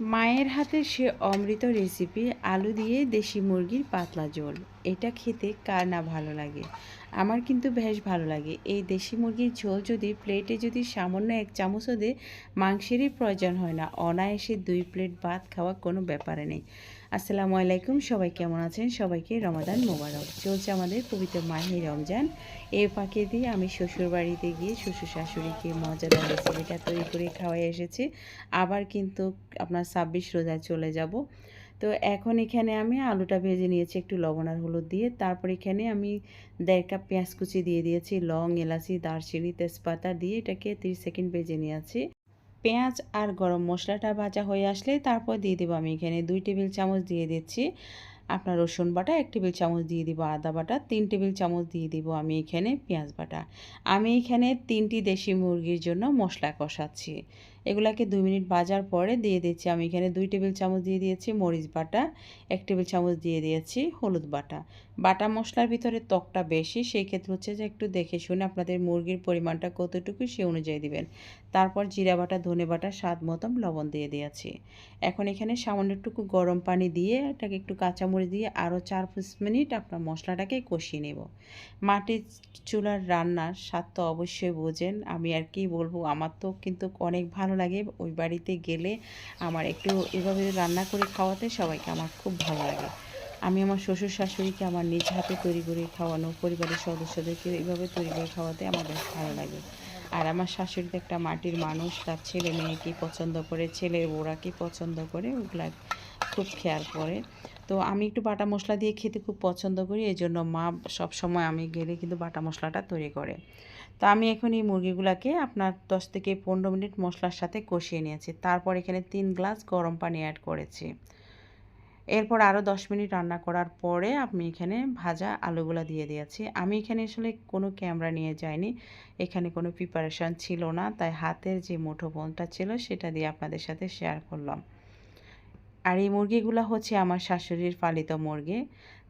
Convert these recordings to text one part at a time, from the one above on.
মায়ের হাতে সে অমৃত রেসিপি আলু দিয়ে দেশি মুরগির পাতলা ঝোল। এটা খেতে কার না ভালো লাগে? আমার কিন্তু বেশ ভালো লাগে। এই দেশি মুরগির ঝোল যদি প্লেটে যদি সামান্য এক চামচও দিয়ে, মাংসেরই প্রয়োজন হয় না। অনায়াসে দুই প্লেট ভাত খাওয়া কোনো ব্যাপারে নেই। আসসালামু আলাইকুম, সবাই কেমন আছেন? সবাইকে রমাদান মোবারক। চলছে আমাদের পবিত্র মাহি রমজান। এর ফাঁকে দিয়ে আমি শ্বশুর বাড়িতে গিয়ে শ্বশুর শাশুড়িকে মজাদার রেসিপিটা তৈরি করে খাওয়াই এসেছি। আবার কিন্তু আপনার ছাব্বিশ রোজায় চলে যাব। তো এখন এখানে আমি আলুটা ভেজে নিয়েছি একটু লবণ আর হলুদ দিয়ে। তারপর এখানে আমি দেড় কাপ পেঁয়াজ কুচি দিয়ে দিয়েছি, লং, এলাচি, দারচিনি, তেজপাতা দিয়ে এটাকে তিরিশ সেকেন্ড ভেজে নিয়েছি। পেঁয়াজ আর গরম মশলাটা ভাজা হয়ে আসলে তারপর দিয়ে দেবো আমি এখানে দুই টেবিল চামচ দিয়ে দিচ্ছি। আপনার রসুন বাটা, এক টেবিল চামচ দিয়ে দিব আদা বাটা, তিন টেবিল চামচ দিয়ে দিব আমি এখানে পেঁয়াজ বাটা। আমি এখানে তিনটি দেশি মুরগির জন্য মশলা কষাচ্ছি। এগুলাকে দুই মিনিট ভাজার পরে দিয়ে দিচ্ছি। আমি এখানে দুই টেবিল চামচ দিয়ে দিয়েছি মরিচ বাটা, এক টেবিল চামচ দিয়ে দিয়েছি হলুদ বাটা। বাটা মশলার ভিতরে ত্বকটা বেশি, সেই ক্ষেত্রে হচ্ছে যে একটু দেখে শুনে আপনাদের মুরগির পরিমাণটা কতটুকু সে অনুযায়ী দিবেন। তারপর জিরা বাটা, ধনে বাটা, স্বাদ মতন লবণ দিয়ে দিয়েছি। এখন এখানে সামান্যটুকু গরম পানি দিয়ে এটাকে একটু কাঁচামরিচ দিয়ে আরও চার পাঁচ মিনিট আপনার মশলাটাকে কষিয়ে নেব। মাটির চুলার রান্নার স্বাদ তো অবশ্যই বোঝেন, আমি আর কি বলব, আমার তো কিন্তু অনেক ভালো লাগে। ওই বাড়িতে গেলে আমার একটু এভাবে রান্না করে খাওয়াতে সবাইকে আমার খুব ভালো লাগে। আমি আমার শ্বশুর শাশুড়িকে আমার নিজ হাতে তৈরি করে খাওয়ানো, পরিবারের সদস্যদেরকে এইভাবে তৈরি করে খাওয়াতে আমার বেশ ভালো লাগে। আর আমার শাশুড়ি তো একটা মাটির মানুষ, তার ছেলে মেয়ে কী পছন্দ করে ছেলের বউরা কী পছন্দ করে, ওগুলা খুব খেয়াল করে। তো আমি একটু বাটা মশলা দিয়ে খেতে খুব পছন্দ করি এই জন্য মা সব সময় আমি গেলে কিন্তু বাটা মশলাটা তৈরি করে। তো আমি এখন এই মুরগিগুলোকে আপনার দশ থেকে পনেরো মিনিট মশলার সাথে কষিয়ে নিয়েছি। তারপর এখানে তিন গ্লাস গরম পানি অ্যাড করেছি। এরপর আরও দশ মিনিট রান্না করার পরে আমি এখানে ভাজা আলুগুলো দিয়ে দিয়েছি। আমি এখানে আসলে কোনো ক্যামেরা নিয়ে যাইনি। এখানে কোনো প্রিপারেশান ছিল না। তাই হাতের যে মুঠো বোনটা ছিল সেটা দিয়ে আপনাদের সাথে শেয়ার করলাম। আর এই মুরগিগুলো হচ্ছে আমার শাশুড়ির পালিত মুরগি।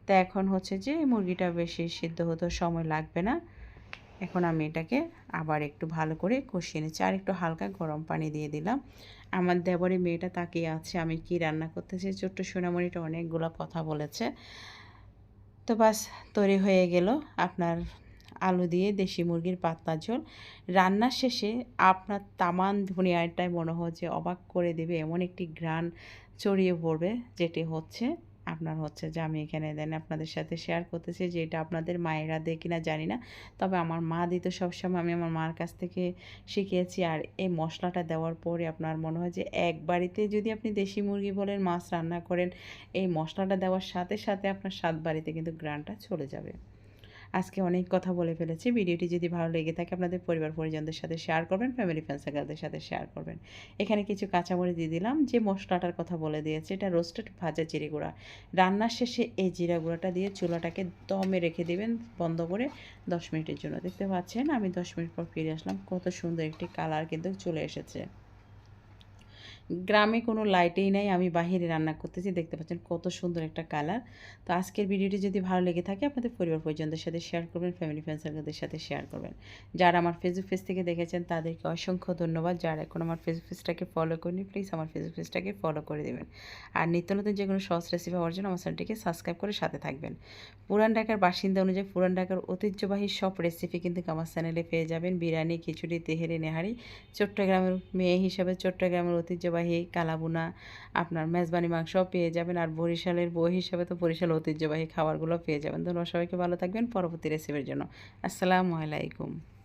তা এখন হচ্ছে যে মুরগিটা বেশি সিদ্ধ হতে সময় লাগবে না। এখন আমি এটাকে আবার একটু ভালো করে কষিয়ে নিচ্ছি। আর একটু হালকা গরম পানি দিয়ে দিলাম। আমার দেবরে মেয়েটা তাকিয়ে আছে, আমি কি রান্না করতেছি? ছোট্ট সোনামণিটা অনেকগুলো কথা বলেছে। তো বাস, তৈরি হয়ে গেল আপনার আলু দিয়ে দেশি মুরগির পাতলা ঝোল। রান্নার শেষে আপনার তামান ধনিয়াটাই মনে হয় যে অবাক করে দেবে, এমন একটি গ্রান ছড়িয়ে পড়বে যেটি হচ্ছে আপনার হচ্ছে যে আমি এখানে দেন আপনাদের সাথে শেয়ার করতেছি যে এটা আপনাদের মায়েরা দেয় কিনা জানি না। তবে আমার মা দিত সবসময়, আমি আমার মার কাছ থেকে শিখিয়েছি। আর এই মশলাটা দেওয়ার পরে আপনার মনে হয় যে এক বাড়িতে যদি আপনি দেশি মুরগি বলেন, মাছ রান্না করেন, এই মশলাটা দেওয়ার সাথে সাথে আপনার সাত বাড়িতে কিন্তু গ্রানটা চলে যাবে। আজকে অনেক কথা বলে ফেলেছি। ভিডিওটি যদি ভালো লেগে থাকে, আপনাদের পরিবার পরিজনদের সাথে শেয়ার করবেন ফ্যামিলি সার্কেলদের সাথে শেয়ার করবেন। এখানে কিছু কাঁচামরিচ দিয়ে দিলাম, যে মশলাটার কথা বলে দিয়েছে, এটা রোস্টেড ভাজা জিরে গুঁড়া। রান্নার শেষে এই জিরা গুঁড়াটা দিয়ে চুলাটাকে দমে রেখে দেবেন, বন্ধ করে দশ মিনিটের জন্য। দেখতে পাচ্ছেন, আমি দশ মিনিট পর ফিরে আসলাম। কত সুন্দর একটি কালার কিন্তু চলে এসেছে। গ্রামে কোনো লাইটেই নাই, আমি বাহিরে রান্না করতেছি, দেখতে পাচ্ছেন কত সুন্দর একটা কালার। তো আজকের ভিডিওটি যদি ভালো লেগে থাকে, আপনাদের পরিবার পরিজনদের সাথে শেয়ার করবেন ফ্যামিলি ফ্রেন্ড সাথে শেয়ার করবেন। যারা আমার ফেসবুক পেজ থেকে দেখেছেন, তাদেরকে অসংখ্য ধন্যবাদ। যারা এখন আমার ফেসবুক পেজটাকে ফলো করেনি প্লিজ আমার ফেসবুক পেজটাকে ফলো করে দেবেন। আর নিত্য নতুন যে কোনো সহজ রেসিপি হওয়ার জন্য আমার চ্যানেলটিকে সাবস্ক্রাইব করে সাথে থাকবেন। পুরান ঢাকার বাসিন্দা অনুযায়ী পুরান ঢাকার ঐতিহ্যবাহী সব রেসিপি কিন্তু আমার চ্যানেলে পেয়ে যাবেন। বিরিয়ানি, খিচুড়ি, তেহেরি, নেহারি, চট্টগ্রামের মেয়ে হিসাবে চট্টগ্রামের ঐতিহ্যবাহী কালাবুনা আপনার মেজবানি মাংস পেয়ে যাবেন আর বরিশালের বই হিসাবে তো বরিশাল ঐতিহ্যবাহী খাবারগুলো পেয়ে যাবেন। ধন্যবাদ সবাইকে, ভালো থাকবেন। পরবর্তী রেসিপির জন্য। আসসালামু আলাইকুম।